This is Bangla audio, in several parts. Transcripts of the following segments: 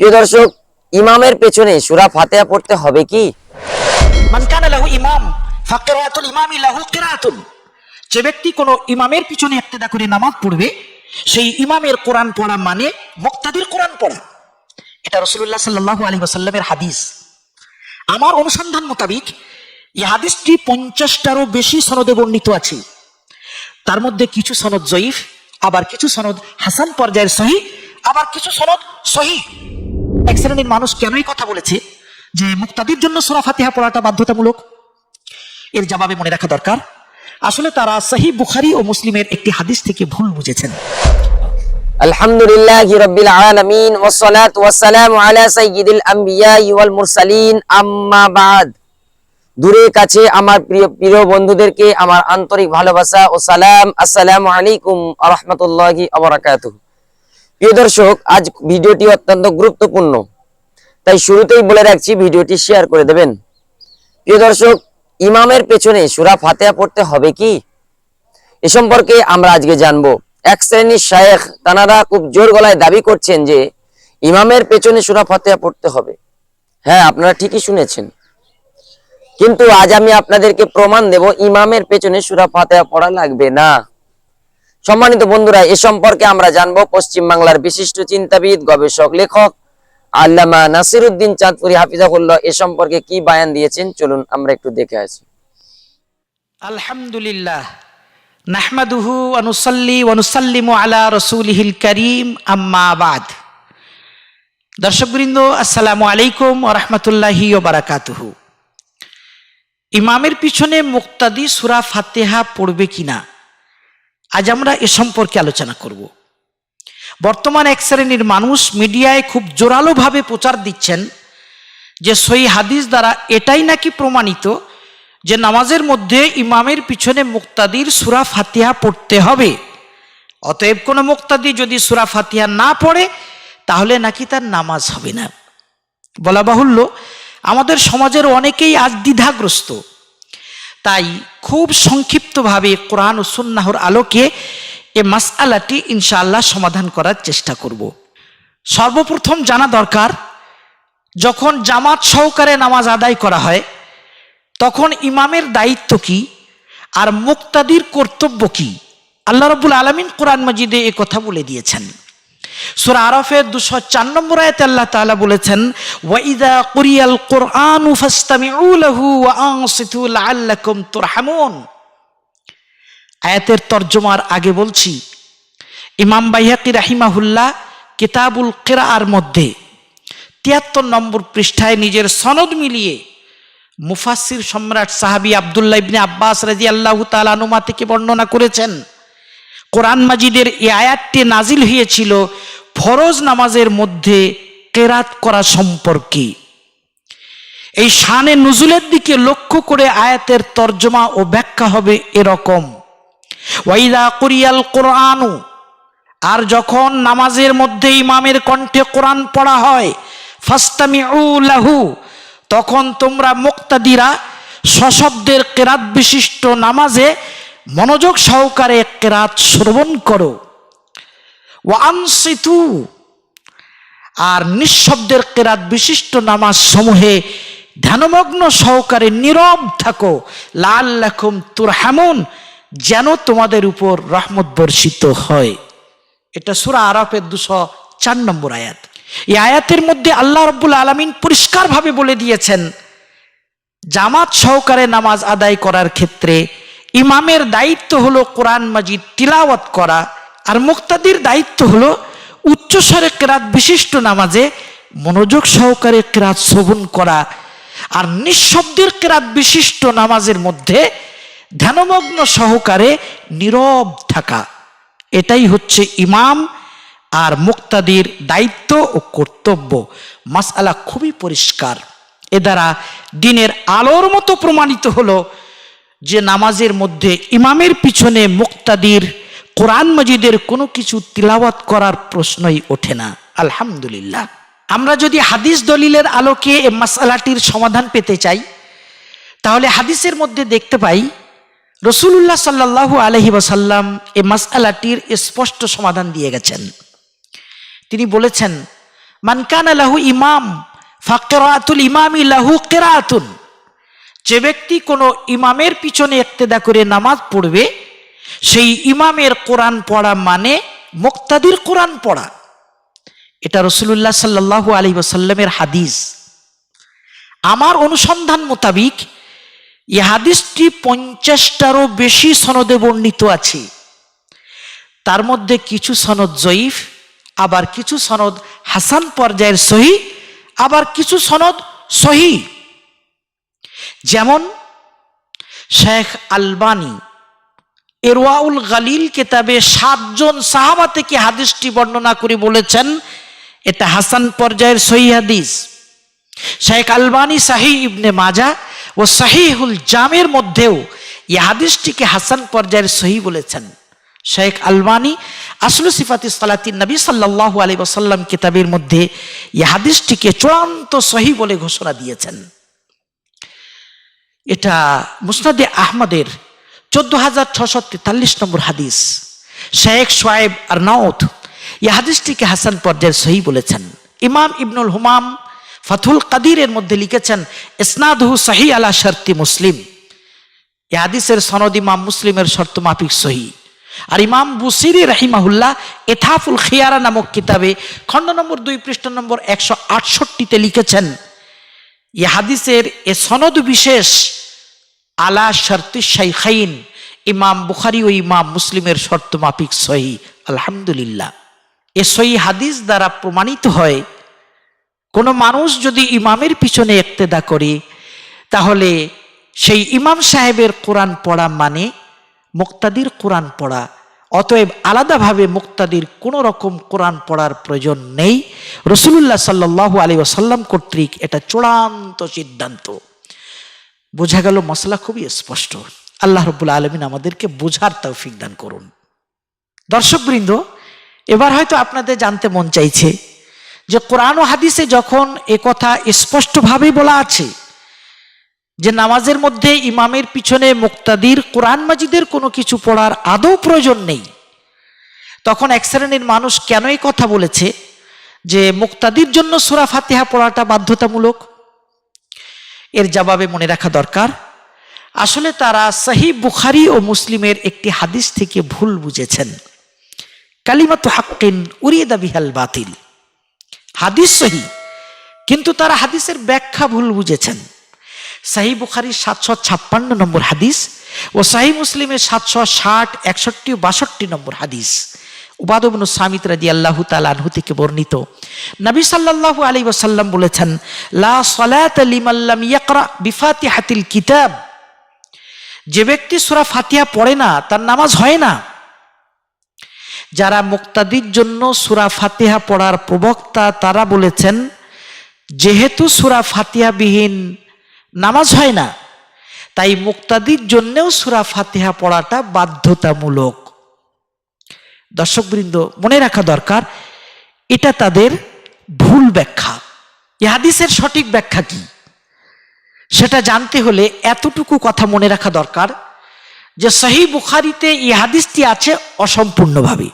প্রিয় দর্শক, ইমামের পেছনে সুরা ফাতেহা পড়তে হবে কি? যে ব্যক্তি কোনো ইমামের পিছনে ইক্তেদা করে নামাজ পড়বে, সেই ইমামের কোরআন পড়া মানে মুক্তাদির কোরআন পড়া। এটা রাসূলুল্লাহ সাল্লাল্লাহু আলাইহি ওয়াসাল্লামের হাদিস। আমার অনুসন্ধান মোতাবেক, এই হাদিসটি পঞ্চাশটারও বেশি সনদে বর্ণিত আছে। তার মধ্যে কিছু সনদ জয়ীফ, আবার কিছু সনদ হাসান পর্যায়ের সহি, আবার কিছু সনদ সহি। এক শ্রেণির মানুষ কেনই কথা বলেছে যে মুক্তাদির জন্য সুরা ফাতিহা পড়াটা বাধ্যতামূলক? এর জবাবে মনে রাখা দরকার, আসলে তারা সহি বুখারি ও মুসলিমের একটি হাদিস থেকে ভুল বুঝেছেন। আলহামদুলিল্লাহ রব্বিল আলামিন ওয়াসসালাতু ওয়াসসালামু আলা সাইয়্যিদিল আম্বিয়া ওয়াল মুরসালিন। আম্মা বাদ। দূরে কাছে আমার প্রিয় প্রিয় বন্ধুদেরকে আমার আন্তরিক ভালোবাসা ও সালাম। আসসালামু আলাইকুম ওয়া রাহমাতুল্লাহি ওয়া বারাকাতুহু। প্রিয় দর্শক, আজ ভিডিওটি অত্যন্ত গুরুত্বপূর্ণ। তাই শুরুতেই বলে রাখছি, ভিডিওটি শেয়ার করে দেবেন। প্রিয় দর্শক, ইমামের পেছনে সূরা ফাতিহা পড়তে হবে কি? এ সম্পর্কে আমরা আজকে জানব। এক শ্রেণির শায়েখ তানারা খুব জোর গলায় দাবি করছেন যে, ইমামের পেছনে সুরা ফাতেহা পড়তে হবে। হ্যাঁ আপনারা ঠিকই শুনেছেন। কিন্তু আজ আমি আপনাদেরকে প্রমাণ দেব, ইমামের পেছনে সুরা ফাতেহা পড়া লাগবে না। সম্মানিত বন্ধুরা, এ সম্পর্কে আমরা জানব পশ্চিম বাংলার বিশিষ্ট চিন্তাবিদ, গবেষক, লেখক আল্লামা নাসিরুদ্দিন চাঁদপুরি হাফিজাহুল্লাহ এ সম্পর্কে কি বায়ান দিয়েছেন? চলুন আমরা একটু দেখে আসি। আলহামদুলিল্লাহ, নাহমাদুহু অনুসল্লি অনুসাল্লিমু আলা রসুলিহিল করিম, আম্মা বাদ। দর্শকবৃন্দ, আসসালামু আলাইকুম রহমতুল্লাহি বারাকাতুহু। ইমামের পিছনে মুক্তাদি সুরা ফাতেহা পড়বে কিনা? আজ আমরা এ সম্পর্কে আলোচনা করব। বর্তমান এক শ্রেণির মানুষ মিডিয়ায় খুব জোরালোভাবে প্রচার দিচ্ছেন যে সই হাদিস দ্বারা এটাই নাকি প্রমাণিত যে নামাজের মধ্যে ইমামের পিছনে মুক্তাদির সুরা ফাতিহা পড়তে হবে। অতএব কোনো মুক্তাদি যদি সুরা ফাতিহা না পড়ে, তাহলে নাকি তার নামাজ হবে না। বলা বাহুল্য, আমাদের সমাজের অনেকেই আজ দ্বিধাগ্রস্ত। তাই খুব সংক্ষিপ্তভাবে কোরআন ও সুন্নাহর আলোকে এ মাসআলাটি ইনশাআল্লাহ সমাধান করার চেষ্টা করব। সর্বপ্রথম জানা দরকার, যখন জামাত সহকারে নামাজ আদায় করা হয়, তখন ইমামের দায়িত্ব কি আর মুক্তাদির কর্তব্য কি? আল্লাহ রবুল আলমিন কোরআন মজিদে এ কথা বলে দিয়েছেন। সুরা আরফের দুশো চার নম্বর আয়তে আল্লাহ তাআলা বলেছেন, ওয়াইদা কুরিয়াল কোরআন লাআল্লাকুম তুরহামুন। আয়াতের তর্জমার আগে বলছি, ইমাম বাইহাকি রাহিমাহুল্লাহ কিতাবুল কেরার মধ্যে তিয়াত্তর নম্বর পৃষ্ঠায় নিজের সনদ মিলিয়ে মুফাসির সম্রাট সাহাবি আবদুল্লাহ ইবনে আব্বাস রাজি আল্লাহ তালানুমা থেকে বর্ণনা করেছেন, কোরআন মাজিদের এই আয়াতটি নাজিল হয়েছিল ফরজ নামাজের মধ্যে কেরাত করা সম্পর্কে। এই শানে নুজুলের দিকে লক্ষ্য করে আয়াতের তর্জমা ও ব্যাখ্যা হবে এরকম। ওয়াইদা কুরিয়াল কোরআনু, আর যখন নামাজের মধ্যে ইমামের কণ্ঠে কোরআন পড়া হয় ফাস্তামি লাহু, তখন তোমরা মুক্তাদিরা সশব্দের কেরাত বিশিষ্ট নামাজে মনোযোগ সহকারে কেরাত শ্রবণ করো। ওয়ানসিতু আর নিঃশব্দের কেরাত বিশিষ্ট নামাজ সমূহে ধ্যানমগ্ন সহকারে নীরব থাকো। লাল লেখম তুর হেমন যেন তোমাদের উপর রহমত বর্ষিত হয়। এটা সুরা আরফের দুশো চার নম্বর আয়াত। এই আয়াতের মধ্যে আল্লাহ রব্বুল আলমিন পরিষ্কারভাবে বলে দিয়েছেন, জামাত সহকারে নামাজ আদায় করার ক্ষেত্রে ইমামের দায়িত্ব হলো কোরআন মাজিদ তিলাওয়াত করা মুক্তাদির দায়িত্ব হলো উচ্চস্বরে কেরাত বিশিষ্ট নামাজে মনোযোগ সহকারে কেরাত শ্রবণ করা। আর নিঃশব্দের কেরাত বিশিষ্ট নামাজের মধ্যে ধ্যানমগ্ন সহকারে নীরব থাকা। এটাই হচ্ছে ইমাম আর মুক্তাদির দায়িত্ব ও কর্তব্য। মাসআলা খুবই পরিষ্কার। এ দ্বারা দিনের আলোর মতো প্রমাণিত হলো যে নামাজের মধ্যে ইমামের পিছনে মুক্তাদির কোরআন মজিদের কোনো কিছু তিলাওয়াত করার প্রশ্নই ওঠে না। আলহামদুলিল্লাহ। আমরা যদি হাদিস দলিলের আলোকে এ মাসালাটির সমাধান পেতে চাই, তাহলে হাদিসের মধ্যে দেখতে পাই রসুল্লাহ সাল্লাহ আলহি ওসাল্লাম এ মাসালাটির স্পষ্ট সমাধান দিয়ে গেছেন। তিনি বলেছেন মানকান লাহু ইমাম, ফাকেরাতুল ইমাম লাহু কেরাতুন। যে ব্যক্তি কোনো ইমামের পিছনে একতেদা করে নামাজ পড়বে সেই ইমামের কোরআন পড়া মানে মুক্তাদির কোরআন পড়া। এটা রসুল্লাহ সাল্লাহ আলী ওসাল্লামের হাদিস। আমার অনুসন্ধান মোতাবিক এই হাদিসটি পঞ্চাশটারও বেশি সনদে বর্ণিত আছে। তার মধ্যে কিছু সনদ জয়ীফ, আবার কিছু সনদ হাসান পর্যায়ের সহি, আবার কিছু সনদ সহি। যেমন শেখ আলবানি এরওয়াউল গালিল কেতাবে সাতজন সাহাবা থেকে হাদিসটি বর্ণনা করে বলেছেন, এটা হাসান পর্যায়ের সহি হাদিস। শেখ আলবানি শাহী ইবনে মাজা ও শাহিহুল জামের মধ্যেও এই হাদিসটিকে হাসান পর্যায়ের সহি বলেছেন। শেখ আলবানি আসলু সিফাতি সালাতিন নবী সাল্লাল্লাহু আলাইহি ওয়াসাল্লাম কিতাবের মধ্যে এই হাদিসটিকে চূড়ান্ত সহি বলে ঘোষণা দিয়েছেন। এটা মুসনাদে আহমদের চোদ্দ হাজার ছশো তেতাল্লিশ নম্বর হাদিস। শেখ সোয়েব আর নাউত এই হাদিসটিকে হাসান পর্যায়ের সহি বলেছেন। ইমাম ইবনুল হুমাম ফাথুল কাদিরের মধ্যে লিখেছেন, ইসনাদহু সাহি আলা শর্তি মুসলিম। এ হাদিসের সনদ ইমাম মুসলিমের শর্ত মাফিক সহি। আর ইমাম বুসিরি রাহিমাহুল্লাহ এথাফুল খিয়ারা নামক কিতাবে খণ্ড নম্বর দুই পৃষ্ঠ নম্বর একশো আটষট্টিতে লিখেছেন এ হাদিসের এ সনদ বিশেষ আলা শর্তি শাইখাইন। ইমাম বুখারি ও ইমাম মুসলিমের শর্ত মাফিক সহি। আলহামদুলিল্লাহ। এ সহি হাদিস দ্বারা প্রমাণিত হয়, কোনো মানুষ যদি ইমামের পিছনে একতেদা করে, তাহলে সেই ইমাম সাহেবের কোরআন পড়া মানে মুক্তাদির কোরআন পড়া। অতএব আলাদাভাবে মুক্তাদির কোনো রকম কোরআন পড়ার প্রয়োজন নেই। রসুল্লাহ সাল্লাহ আলী ওসাল্লাম কর্তৃক এটা চূড়ান্ত সিদ্ধান্ত। বোঝা গেল মশলা খুবই স্পষ্ট। আল্লাহ রবুল্লা আলমিন আমাদেরকে বোঝার তৌফিক দান করুন। দর্শকবৃন্দ এবার হয়তো আপনাদের জানতে মন চাইছে যে কোরআন ও হাদিসে যখন এ কথা স্পষ্টভাবে বলা আছে যে নামাজের মধ্যে ইমামের পিছনে মুক্তাদির কোরআন মাজিদের কোনো কিছু পড়ার আদৌ প্রয়োজন নেই, তখন এক শ্রেণির মানুষ কেন এই কথা বলেছে যে মুক্তাদির জন্য সুরা ফাতিহা পড়াটা বাধ্যতামূলক? এর জবাবে মনে রাখা দরকার। আসলে তারা সাহি বুখারি ও মুসলিমের একটি হাদিস থেকে ভুল বুঝেছেন। কালিমাত হাক্কিন উরিদা বিহাল বাতিল। হাদিস সহি কিন্তু তারা হাদিসের ব্যাখ্যা ভুল বুঝেছেন। সাহি বুখারির সাতশো ছাপ্পান্ন নম্বর হাদিস ও সাহি মুসলিমের সাতশো ষাট, একষট্টি বাষট্টি নম্বর হাদিস। উবাদবনু সামিত রাজি আল্লাহ তালহু থেকে বর্ণিত। নবী সাল্লাল্লাহু আলী ওসাল্লাম বলেছেন, লা সলাত লিমাল্লাম ইয়াকরা বিফাতি হাতিল কিতাব। যে ব্যক্তি সুরা ফাতিহা পড়ে না, তার নামাজ হয় না। যারা মুক্তাদির জন্য সুরা ফাতিহা পড়ার প্রবক্তা, তারা বলেছেন, যেহেতু সুরা ফাতিহা বিহীন নামাজ হয় না, তাই মুক্তাদির জন্যেও সুরা ফাতিহা পড়াটা বাধ্যতামূলক। দর্শকবৃন্দ, মনে রাখা দরকার, এটা তাদের ভুল ব্যাখ্যা। এ হাদিসের সঠিক ব্যাখ্যা কি? সেটা জানতে হলে এতটুকু কথা মনে রাখা দরকার যে সহি বুখারিতে এই হাদিসটি আছে অসম্পূর্ণভাবে।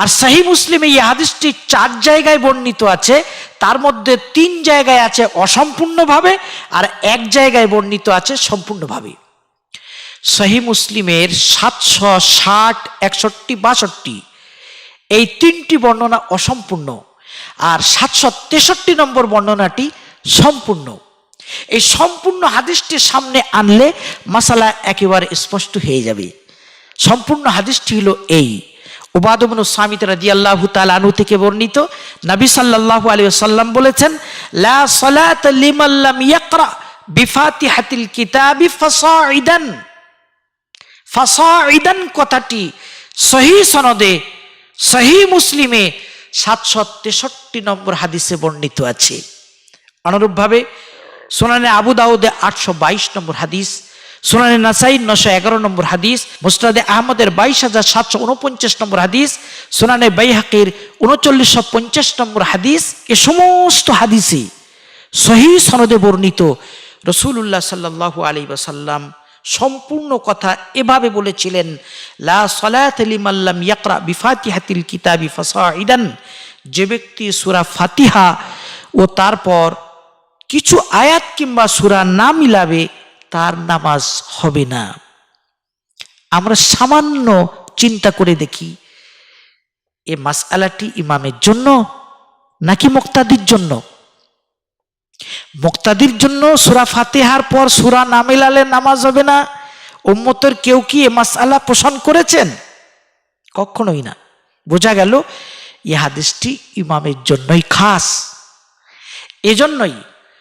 আর সাহি মুসলিমে এই হাদিসটি চার জায়গায় বর্ণিত আছে, তার মধ্যে তিন জায়গায় আছে অসম্পূর্ণভাবে আর এক জায়গায় বর্ণিত আছে সম্পূর্ণভাবে। সহি মুসলিমের সাতশো ষাট, একষট্টি, বাষট্টি। এই তিনটি বর্ণনা অসম্পূর্ণ আর সাতশো তেষট্টি নম্বর বর্ণনাটি সম্পূর্ণ। এই সম্পূর্ণ হাদিসটি সামনে আনলে মাসালা একেবারে স্পষ্ট হয়ে যাবে। সম্পূর্ণ হাদিসটি হলো এই। উবাদবনু সামিত রাজি আল্লাহ আনু থেকে বর্ণিত নবী সাল্লাল্লাহু আলাইহি সাল্লাম বলেছেন, লা সালাত লিমাল্লাম ইয়াকরা বিফাতিহাতিল কিতাবি ফাসাইদান ফাসাইদান কথাটি সহি সনদে, সহি মুসলিমে সাতশো তেষট্টি নম্বর হাদিসে বর্ণিত আছে। অনুরূপভাবে সোনানে আবু দাউদে আটশো বাইশ নম্বর হাদিস, সোনানে নাসাই নশো এগারো নম্বর হাদিস, মুসনাদে আহমদের বাইশ হাজার সাতশো উনপঞ্চাশ নম্বর হাদিস, সোনানে বাইহাকির উনচল্লিশশো পঞ্চাশ নম্বর হাদিস, এ সমস্ত হাদিসে সহি সনদে বর্ণিত। রসুল্লাহ সাল্লাহু আলী সাল্লাম সম্পূর্ণ কথা এভাবে বলেছিলেন, লা সলাত ইয়াকরা বিফাতিহাতিল কিতাবি যে ব্যক্তি সুরা ফাতিহা ও তারপর কিছু আয়াত কিংবা সুরা না মিলাবে, তার নামাজ হবে না। আমরা সামান্য চিন্তা করে দেখি, এ মাসআলাটি ইমামের জন্য নাকি মুক্তাদির জন্য? মুক্তাদির জন্য সুরা ফাতেহার পর সুরা না মেলালে নামাজ হবে না? উম্মতের কেউ কি এ মাসআলা পোষণ করেছেন? কখনোই না। বোঝা গেল এই হাদিসটি ইমামের জন্যই খাস। এজন্যই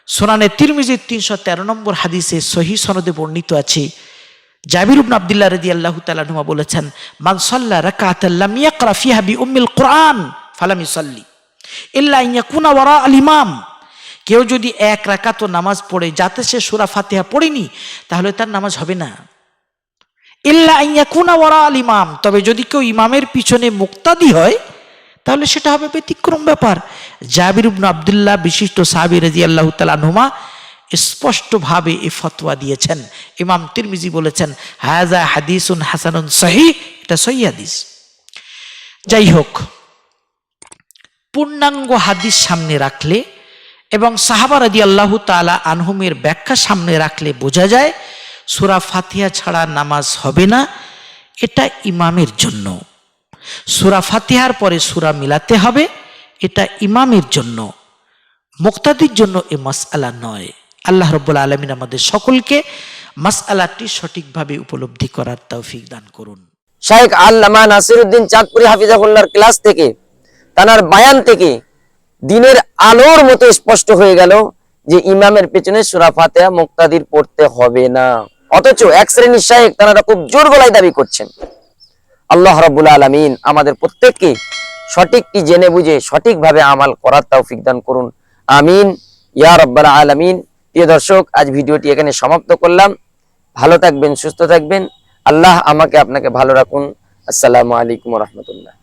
সোনানে তিরমিজির তিনশো তেরো নম্বর হাদিসে সহি সনদে বর্ণিত আছে। জাবির ইবনে আব্দুল্লাহ রাদিয়াল্লাহু তাআলা নুমা বলেছেন, মান সাল্লা ফিহা বিউম্মিল কোরআন ফালাম ইসাল্লি ইল্লা ইয়াকুনা ওয়ারা আল ইমাম। কেউ যদি এক রাকাত নামাজ পড়ে, যাতে সে সুরা ফাতিহা পড়েনি, তাহলে তার নামাজ হবে না। ইল্লা ইয়াকুনা ওয়ারা আল ইমাম। তবে যদি কেউ ইমামের পিছনে মুক্তাদি হয়, তাহলে সেটা হবে ব্যতিক্রম ব্যাপার। জাবির ইবনে আব্দুল্লাহ বিশিষ্ট সাহাবী রাদিয়াল্লাহু তাআলা আনহুমা স্পষ্টভাবে এ ফতোয়া দিয়েছেন। ইমাম তিরমিজি বলেছেন হাজা হাদিসুন হাসানুন সহি এটা সহি হাদিস। যাই হোক, পূর্ণাঙ্গ হাদিস সামনে রাখলে এবং সাহাবা রাদি আল্লাহ তালা আনহুমের ব্যাখ্যা সামনে রাখলে বোঝা যায়, সুরা ফাতিহা ছাড়া নামাজ হবে না, এটা ইমামের জন্য। সুরা ফাতিহার পরে সুরা মিলাতে হবে, এটা ইমামের জন্য। মুক্তাদির জন্য এ মাসআলা নয়। আল্লাহ রব্বুল আলমিন আমাদের সকলকে মাসআলাটি সঠিকভাবে উপলব্ধি করার তৌফিক দান করুন। শাহেখ আল্লামা নাসিরুদ্দিন চাঁদপুরি হাফিজাহুল্লাহর ক্লাস থেকে, তানার বায়ান থেকে দিনের আলোর মতো স্পষ্ট হয়ে গেল যে ইমামের পেছনে সুরা ফাতেহা মুক্তাদির পড়তে হবে না। অথচ এক শ্রেণির শাহেক তারা খুব জোর গলায় দাবি করছেন। আল্লাহ রাব্বুল আলামিন আমাদের প্রত্যেককে সঠিকটি জেনে বুঝে সঠিকভাবে আমাল করার তৌফিক দান করুন। আমিন। ইয়া রাব্বাল আলামিন। প্রিয় দর্শক, আজ ভিডিওটি এখানে সমাপ্ত করলাম। ভালো থাকবেন, সুস্থ থাকবেন। আল্লাহ আমাকে আপনাকে ভালো রাখুন। আসসালামু আলাইকুম রহমতুল্লাহ।